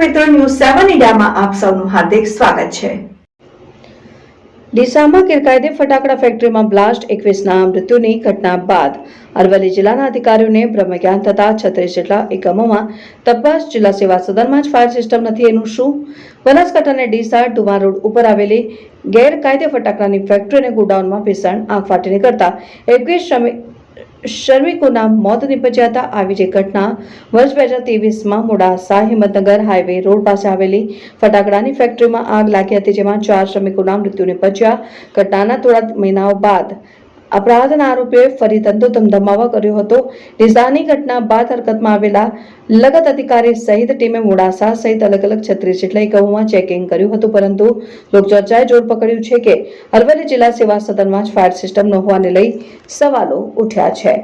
મિત્રો ન્યૂઝ સેવન ઇન્ડિયામાં આપ સૌનું હાર્દિક સ્વાગત છે. ડીસામાં ગેરકાયદે ફટાકડા ફેક્ટરીમાં બ્લાસ્ટ એકવીસના મૃત્યુની ઘટના બાદ અરવલ્લી જિલ્લાના અધિકારીઓને બ્રહ્મજ્ઞાન થતા છત્રીસ જેટલા એકમોમાં તપાસ જિલ્લા સેવા સદનમાં જ ફાયર સિસ્ટમ નથી એનું શું? બનાસકાંઠાના ડીસા ડુમા રોડ ઉપર આવેલી ગેરકાયદે ફટાકડાની ફેક્ટરી અને ગોડાઉનમાં ભીષણ આગ ફાટી નીકળતા એકવીસ શ્રમિક શ્રમિકોના મોત નિપજ્યા આવી જે ઘટના વર્ષ બે હજાર ત્રેવીસમાં મોડાસા હિંમતનગર હાઈવે રોડ પાસે આવેલી ફટાકડાની ફેક્ટરીમાં આગ લાગી હતી જેમાં ચાર શ્રમિકોના મૃત્યુ નિપજ્યા. ઘટનાના થોડા મહિનાઓ બાદ અપરાધના આરોપે ફરી ધંધો ધમધમાવા કર્યો હતો. નિઝાની ઘટના બાદ હરકતમાં આવેલા લગત અધિકારી સહિત ટીમે મોડાસા સહિત અલગ અલગ છત્રીસ જેટલા એકમોમાં ચેકિંગ કર્યું હતું, પરંતુ લોકચર્ચાએ જોર પકડ્યું છે કે અરવલ્લી જિલ્લા સેવા સદનમાં જ ફાયર સિસ્ટમ ન હોવાને લઈ સવાલો ઉઠ્યા છે.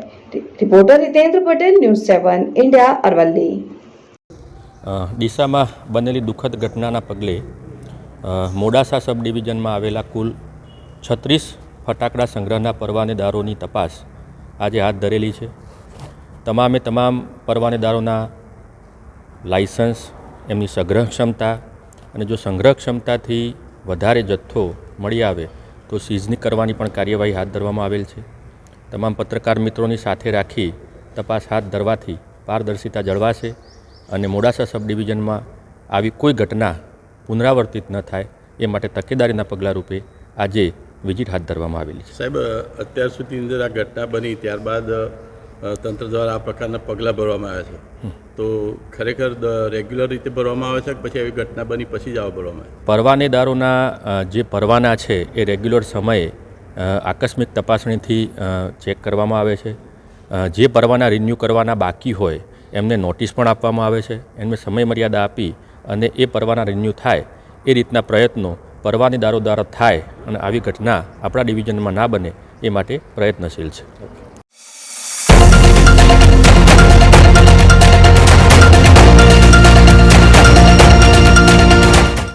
Reporter Hitendra Patel, news seven India, Aravalli. ડીસામાં બનેલી દુઃખદ ઘટનાના પગલે મોડાસા સબ ડિવિઝનમાં આવેલા કુલ છત્રીસ ફટાકડા સંગ્રહના પરવાનેદારોની તપાસ. આજે હાથ ધરેલી છે. તમામે તમામ પરવાનેદારોના લાઇસન્સ એમની સંગ્રહ ક્ષમતા અને જો સંગ્રહ ક્ષમતાથી વધારે જથ્થો મળી આવે, તો સીઝની કરવાની પણ કાર્યવાહી હાથ ધરવામાં આવેલ છે. તમામ પત્રકાર મિત્રોની સાથે રાખી તપાસ હાથ ધરવાથી પારદર્શિતા જળવાશે અને મોડાસા સબ ડિવિઝનમાં આવી કોઈ ઘટના પુનરાવર્તિત ન થાય, એ માટે તકેદારીના પગલાં રૂપે આજે વિઝિટ હાથ ધરવામાં આવેલી છે. સાહેબ અત્યાર સુધી અંદર આ ઘટના બની ત્યારબાદ તંત્ર દ્વારા આ પ્રકારના પગલાં ભરવામાં આવ્યા છે. તો ખરેખર રેગ્યુલર રીતે ભરવામાં આવે છે કે પછી એવી ઘટના બની પછી જ આવા ભરવામાં આવે પરવાનેદારોના જે પરવાના છે એ રેગ્યુલર સમયે આકસ્મિક તપાસણીથી ચેક કરવામાં આવે છે. જે પરવાના રિન્યૂ કરવાના બાકી હોય એમને નોટિસ પણ આપવામાં આવે છે. એમને સમયમર્યાદા આપી અને એ પરવાના રિન્યૂ થાય એ રીતના પ્રયત્નો પરવાનેદારો દ્વારા થાય અને આવી ઘટના આપણા ડિવિઝનમાં ના બને એ માટે પ્રયત્નશીલ છે.